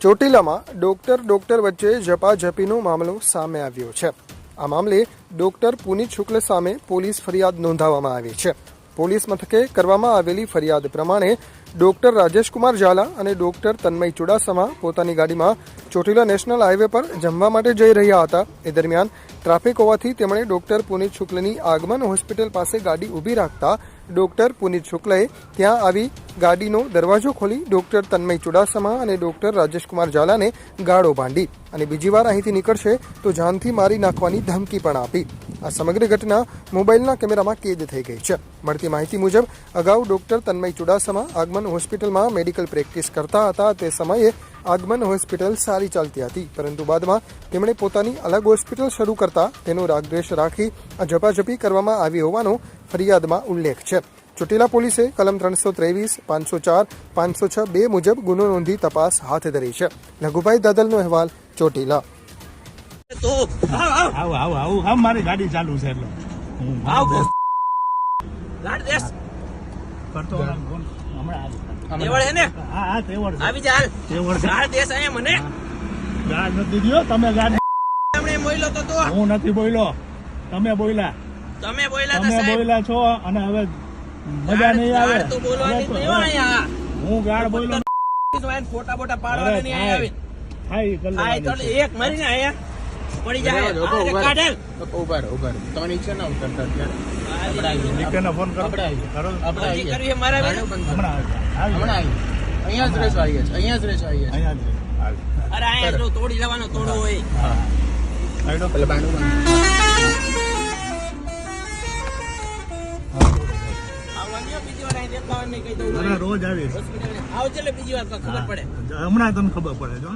ચોટીલામાં doctor doctor વચ્ચે ઝપાઝપીનો મામલો સામે આવ્યો છે. આ મામલે ડોક્ટર પુનિત શુક્લ સામે પોલીસ ફરિયાદ નોંધાવવામાં આવી છે. પોલીસ મથકે કરવામાં આવેલી ફરિયાદ પ્રમાણે ડોક્ટર રાજેશકુમાર ઝાલા અને ડોક્ટર તન્મય ચુડાસમા પોતાની ગાડીમાં ચોટીલા નેશનલ હાઈવે પર જમવા માટે જઈ રહ્યા હતા. એ દરમિયાન ટ્રાફિક હોવાથી તેમણે ડોક્ટર પુનિત શુક્લની આગમન હોસ્પિટલ પાસે ગાડી ઊભી રાખતા ડોક્ટર પુનિત શુક્લાએ ત્યાં આવી ગાડીનો દરવાજો ખોલી ડોક્ટર તન્મય ચુડાસમા અને ડોક્ટર રાજેશકુમાર ઝાલાને ગાળો ભાંડી અને બીજી વાર અહીંથી નીકળશે તો જાનથી મારી નાખવાની ધમકી પણ આપી. આ સમગ્ર ઘટના મોબાઈલના કેમેરામાં કેદ થઈ ગઈ છે. મળતી માહિતી મુજબ, અગાઉ ડોક્ટર તન્મય ચુડાસમા આગમન હોસ્પિટલમાં મેડિકલ પ્રેક્ટિસ કરતા હતા. તે સમયે આગમન હોસ્પિટલ સારી ચાલતી હતી, પરંતુ બાદમાં તેમણે પોતાની અલગ હોસ્પિટલ શરૂ કરતા તેનો રાગદ્વેષ રાખી ઝપાઝપી કરવામાં આવી હોવાનો ફરિયાદમાં ઉલ્લેખ છે. ચોટીલા પોલીસે કલમ ત્રણસો ત્રેવીસ, પાંચસો ચાર, પાંચસો છ બે મુજબ ગુનો નોંધી તપાસ હાથ ધરી છે. લઘુભાઈ દાદલનો અહેવાલ ચોટીલા. તો આવ આવ આવું આવું આવું મારી ગાડી ચાલુ છે એટલે. હું આવ ગાડ દેસ કરતો ફોન હમણાં તેવડ હે ને? હા હા તેવડ આવી જા તેવડ ગાડ દેસ અહીંયા મને. ગાડ નથી દ્યો તમે ગાડ હમણે મોઈલો તો તો. હું નથી બોલ્યો. તમે બોલ્યા. તમે બોલ્યા તમે બોલ્યા છો અને હવે મજા નહીં આવે. તો બોલવાની નહીં હો હું ગાડ બોલ્યો. ફોટા બોટા પાડવાના નહીં આવી થાય. એક મારીને અહીંયા. પડી જાય. કાઢેલ. ઊભા રહો, ઊભા રહો. તમે નીચે ના ઉતરતા અત્યારે. દીકરાને ફોન કરો કરો. આપણે કરવી મારા ગાડીઓ બેન. બંધ. કરો. હમણાં આવે. હમણાં અહીંયા જ રહેશો આવીએ અહીંયા જ રહેશો આવીએ અહીંયા જ રહે. અરે અહીંયા જો તોડી લેવાનો તોડો હોય. હા. હાલો. એટલે બાંધું. બંધ. બીજી વાર અહીં દેખાવાની નહીં કહી દઉં અરે રોજ આવીશ. આવજે બીજી વાર ખબર પડે. હમણાં તમને ખબર પડે જો.